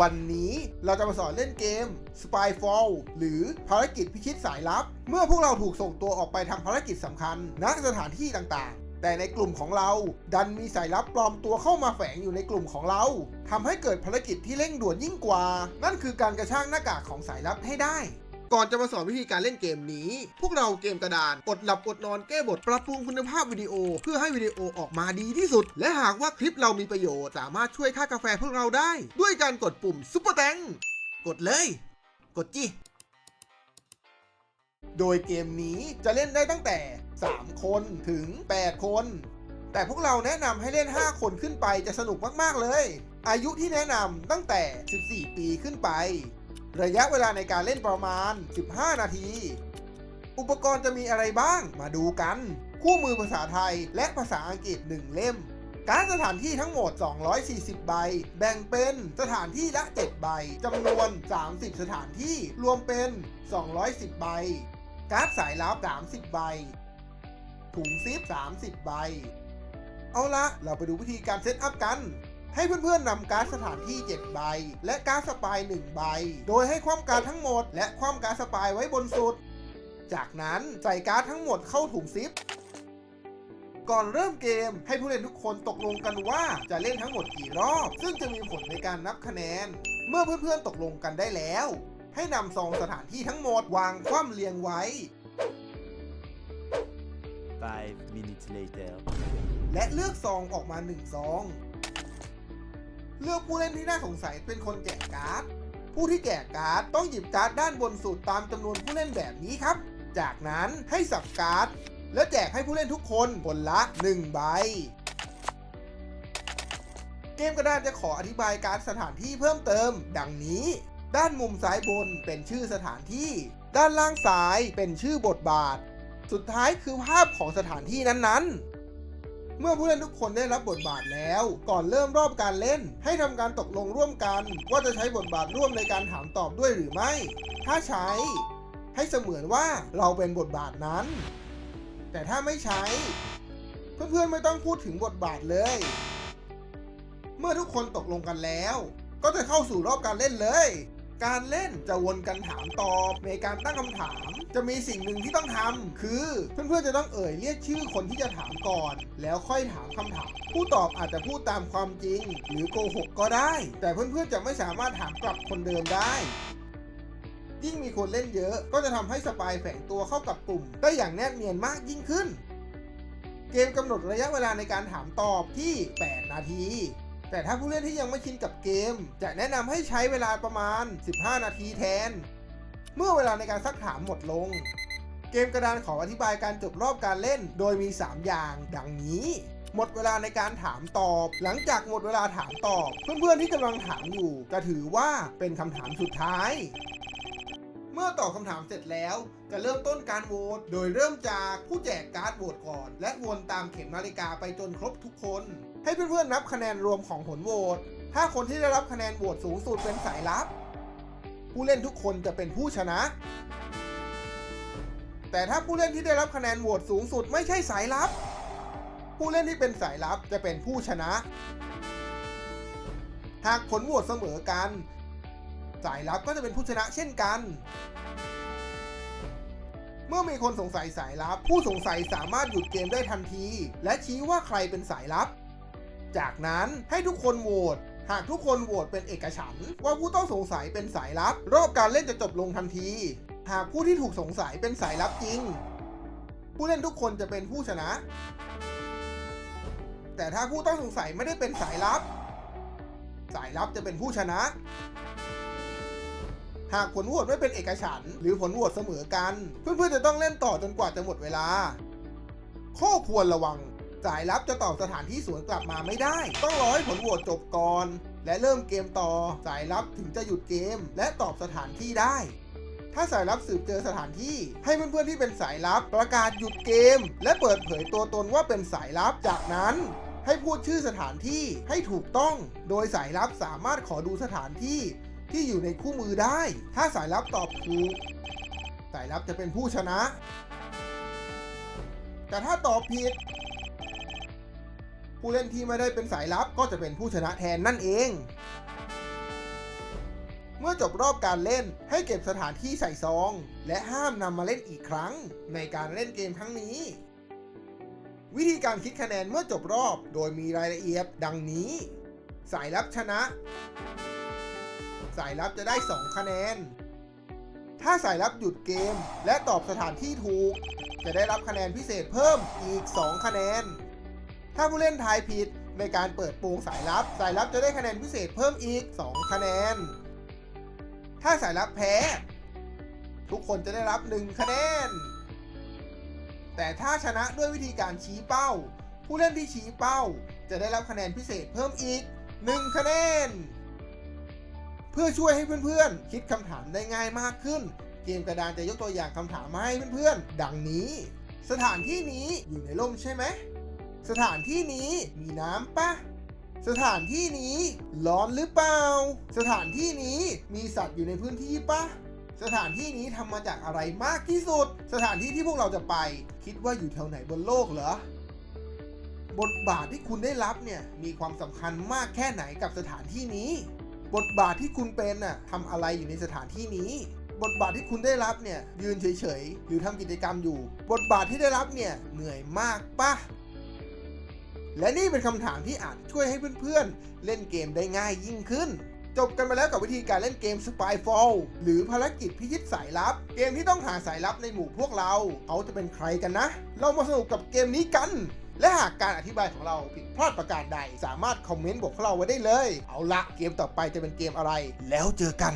วันนี้เราจะมาสอนเล่นเกม Spyfall หรือภารกิจพิชิตสายลับ เมื่อพวกเราถูกส่งตัวออกไปทำภารกิจสำคัญณสถานที่ต่างๆ แต่ในกลุ่มของเราดันมีสายลับปลอมตัวเข้ามาแฝงอยู่ในกลุ่มของเราทำให้เกิดภารกิจที่เร่งด่วนยิ่งกว่า นั่นคือการกระชากหน้ากากของสายลับให้ได้ ก่อนจะมาสอนวิธีการเล่นเกมนี้ พวกเราเกมกระดานอดหลับอดนอนแก้บทปรับปรุงคุณภาพวิดีโอ เพื่อให้วิดีโอออกมาดีที่สุด และหากว่าคลิปเรามีประโยชน์ สามารถช่วยค่ากาแฟพวกเราได้ ด้วยการกดปุ่มซุปเปอร์แตงกดเลย กดจิโดยเกมนี้จะเล่นได้ตั้งแต่ 3 คนถึง 8 คน แต่พวกเราแนะนำให้เล่น 5 คนขึ้นไปจะสนุกมาก ๆ เลย อายุที่แนะนำตั้งแต่ 14 ปีขึ้นไป ระยะเวลาในการเล่นประมาณ 15 นาที อุปกรณ์จะมีอะไรบ้างมาดูกัน คู่มือภาษาไทยและภาษาอังกฤษ 1 เล่ม การสถานที่ทั้งหมด 240 ใบ แบ่งเป็นสถานที่ละ 7 ใบจำนวน 30 สถานที่รวมเป็น 210 ใบ การ์ดสายลับ 30 ใบ ถุงซิป 30 ใบ เอาละเราไปดูวิธีการเซตอัพกัน ให้เพื่อนๆนำการ์ดสถานที่ 7 ใบ และการ์ดสปาย 1 ใบ โดยให้คว่ำการ์ดทั้งหมด และคว่ำการ์ดสปายไว้บนสุด จากนั้นใส่การ์ดทั้งหมดเข้าถุงซิป ก่อนเริ่มเกมให้ผู้เล่นทุกคนตกลงกันว่าจะเล่นทั้งหมดกี่รอบ ซึ่งจะมีผลในการนับคะแนน เมื่อเพื่อนๆตกลงกันได้แล้ว ให้นำซองสถานที่ทั้งหมดวางคว่ำเรียงไว้ Five minutes later. และเลือกซองออกมา1ซอง เลือกผู้เล่นที่น่าสงสัยเป็นคนแจกการ์ด ผู้ที่แจกการ์ดต้องหยิบการ์ดด้านบนสุดตามจำนวนผู้เล่นแบบนี้ครับ จากนั้นให้สับการ์ด และแจกให้ผู้เล่นทุกคนคนละ 1 ใบ เกมกระดานจะขออธิบายการสถานที่เพิ่มเติม ดังนี้ ด้านมุมซ้ายบนเป็นชื่อสถานที่ ด้านล่างซ้ายเป็นชื่อบทบาท สุดท้ายคือภาพของสถานที่นั้นๆ เมื่อผู้เล่นทุกคนได้รับบทบาทแล้ว ก่อนเริ่มรอบการเล่น ให้ทำการตกลงร่วมกัน ว่าจะใช้บทบาทร่วมในการถามตอบด้วยหรือไม่ ถ้าใช้ ให้เสมือนว่าเราเป็นบทบาทนั้น แต่ถ้าไม่ใช้ เพื่อนๆไม่ต้องพูดถึงบทบาทเลย เมื่อทุกคนตกลงกันแล้ว ก็จะเข้าสู่รอบการเล่นเลย การเล่นจะวนกันถามตอบในการตั้งคำถาม จะมีสิ่งหนึ่งที่ต้องทำคือเพื่อนๆจะต้องเอ่ยเรียกชื่อคนที่จะถามก่อน แล้วค่อยถามคำถาม ผู้ตอบอาจจะพูดตามความจริง หรือโกหกก็ได้ แต่เพื่อนๆจะไม่สามารถถามกลับคนเดิมได้ยิ่งมีคนเล่นเยอะ ก็จะทำให้สปายแฝงตัวเข้ากับกลุ่ม ได้อย่างแนบเนียนมากยิ่งขึ้น เกมกำหนดระยะเวลาในการถามตอบที่ 8 นาที แต่ถ้าผู้เล่นที่ยังไม่ชินกับเกม จะแนะนำให้ใช้เวลาประมาณ 15 นาทีแทน เมื่อเวลาในการซักถามหมดลง เกมกระดานขออธิบายการจบรอบการเล่น โดยมี 3 อย่างดังนี้หมดเวลาในการถามตอบ หลังจากหมดเวลาถามตอบ เพื่อนๆที่กำลังถามอยู่ จะถือว่าเป็นคำถามสุดท้าย มื่อตอบคำถามเสร็จแล้ว จะเริ่มต้นการโหวตโดยเริ่มจากผู้แจกการ์ดโหวตก่อน และวนตามเข็มนาฬิกาไปจนครบทุกคน ให้เพื่อนๆนับคะแนนรวมของผลโหวตถ้าคนที่ได้รับคะแนนโหวตสูงสุดเป็นสายลับ ผู้เล่นทุกคนจะเป็นผู้ชนะ แต่ถ้าผู้เล่นที่ได้รับคะแนนโหวตสูงสุดไม่ใช่สายลับ ผู้เล่นที่เป็นสายลับจะเป็นผู้ชนะ หากผลโหวตเสมอกัน สายลับก็จะเป็นผู้ชนะเช่นกัน เมื่อมีคนสงสัยสายลับ ผู้สงสัยสามารถหยุดเกมได้ทันที และชี้ว่าใครเป็นสายลับ จากนั้นให้ทุกคนโหวตหากทุกคนโหวตเป็นเอกฉันท์ว่าผู้ต้องสงสัยเป็นสายลับ รอบการเล่นจะจบลงทันที หากผู้ที่ถูกสงสัยเป็นสายลับจริง ผู้เล่นทุกคนจะเป็นผู้ชนะ แต่ถ้าผู้ต้องสงสัยไม่ได้เป็นสายลับ สายลับจะเป็นผู้ชนะ หากผลโหวตไม่เป็นเอกฉันท์หรือผลโหวตเสมอกัน เพื่อนๆจะต้องเล่นต่อจนกว่าจะหมดเวลา ข้อควรระวัง สายลับจะตอบสถานที่สวนกลับมาไม่ได้ ต้องรอให้ผลโหวตจบก่อน และเริ่มเกมต่อ สายลับถึงจะหยุดเกม และตอบสถานที่ได้ ถ้าสายลับสืบเจอสถานที่ ให้เพื่อนๆที่เป็นสายลับประกาศหยุดเกม และเปิดเผยตัวตนว่าเป็นสายลับ จากนั้นให้พูดชื่อสถานที่ให้ถูกต้อง โดยสายลับสามารถขอดูสถานที่ ที่อยู่ในคู่มือได้ ถ้าสายลับตอบถูก สายลับจะเป็นผู้ชนะ แต่ถ้าตอบผิด ผู้เล่นที่ไม่ได้เป็นสายลับก็จะเป็นผู้ชนะแทนนั่นเอง เมื่อจบรอบการเล่นให้เก็บสถานที่ใส่ซอง และห้ามนำมาเล่นอีกครั้ง ในการเล่นเกมครั้งนี้วิธีการคิดคะแนนเมื่อจบรอบ โดยมีรายละเอียดดังนี้ สายลับชนะ สายลับจะได้ 2 คะแนน ถ้าสายลับหยุดเกม และตอบสถานที่ถูก จะได้รับคะแนนพิเศษเพิ่มอีก 2 คะแนน ถ้าผู้เล่นทายผิดในการเปิดโปงสายลับ สายลับจะได้คะแนนพิเศษเพิ่มอีก 2 คะแนน ถ้าสายลับแพ้ ทุกคนจะได้รับ 1 คะแนน แต่ถ้าชนะด้วยวิธีการชี้เป้า ผู้เล่นที่ชี้เป้า จะได้รับคะแนนพิเศษเพิ่มอีก 1 คะแนน เพื่อช่วยให้เพื่อนๆ คิดคำถามได้ง่ายมากขึ้น เกมกระดานจะยกตัวอย่างคำถามมาให้เพื่อนๆ ดังนี้ สถานที่นี้อยู่ในร่มใช่ไหม สถานที่นี้มีน้ำปะ สถานที่นี้ร้อนหรือเปล่า สถานที่นี้มีสัตว์อยู่ในพื้นที่ปะ สถานที่นี้ทำมาจากอะไรมากที่สุด สถานที่ที่พวกเราจะไป คิดว่าอยู่แถวไหนบนโลกเหรอบทบาทที่คุณได้รับเนี่ยมีความสำคัญมากแค่ไหนกับสถานที่นี้ บทบาทที่คุณเป็นน่ะทำอะไรอยู่ในสถานที่นี้ บทบาทที่คุณได้รับเนี่ยยืนเฉยๆ หรือทำกิจกรรมอยู่ บทบาทที่ได้รับเนี่ยเหนื่อยมากปะและนี่เป็นคำถามที่อาจช่วยให้เพื่อนๆ เล่นเกมได้ง่ายยิ่งขึ้น จบกันไปแล้วกับวิธีการเล่นเกม Spyfall หรือภารกิจพิชิตสายลับ เกมที่ต้องหาสายลับในหมู่พวกเรา เขาจะเป็นใครกันนะ เรามาสนุกกับเกมนี้กัน และหากการอธิบายของเราผิดพลาดประการใด สามารถคอมเมนต์บอกพวกเราไว้ได้เลย เอาละเกมต่อไปจะเป็นเกมอะไร แล้วเจอกัน